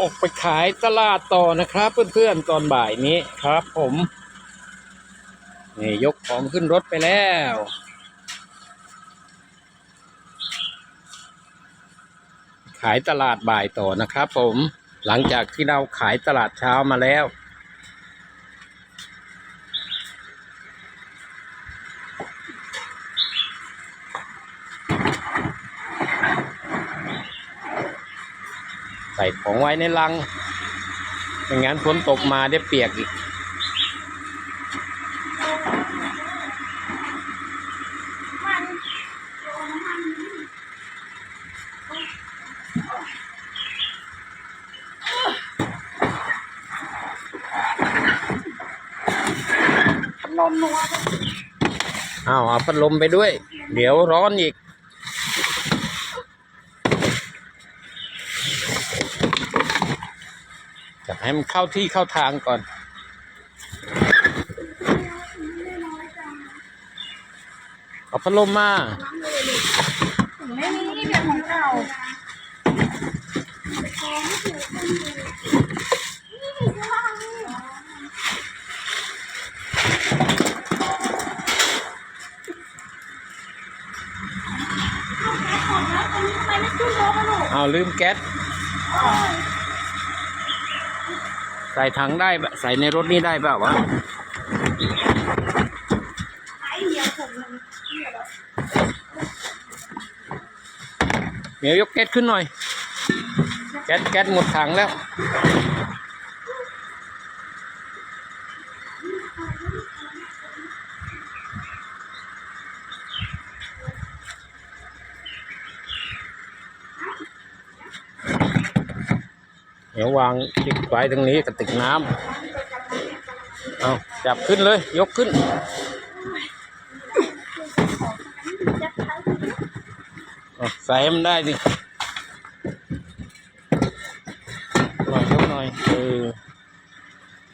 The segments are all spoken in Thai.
ออกไปขายตลาดต่อนะครับ เพื่อนๆตอนบ่ายนี้ครับผมนี่ยกของขึ้นรถไปแล้วขายตลาดบ่ายต่อนะครับผมหลังจากที่เราขายตลาดเช้ามาแล้ว ส่ของไว้ในลังไม่งั้นฝนตกมาได้เปียกอีก ลมนัวอ้าวเอาพัดลมไปด้วย เดี๋ยวร้อนอีก จะให้มันเข้าที่เข้าทางก่อนเอาพัดลมมาไม่มีแบบของเก่าเอาลืมแก๊ส ใส่ถังได้ใส่ในรถนี่ได้เปล่าวะเมียวยกแก๊สขึ้นหน่อย แก๊สแก๊สหมดถังแล้ว ดี๋ยววางติดไว้ตรงนี้กระติกน้ำเอาจับขึ้นเลย ยกขึ้น ใส่มันได้ดิหน่อยยกหน่อยเออ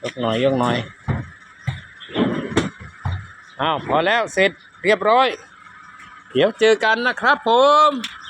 ยกหน่อยยกหน่อยอ้าวพอแล้วเสร็จเรียบร้อย เดี๋ยวเจอกันนะครับผม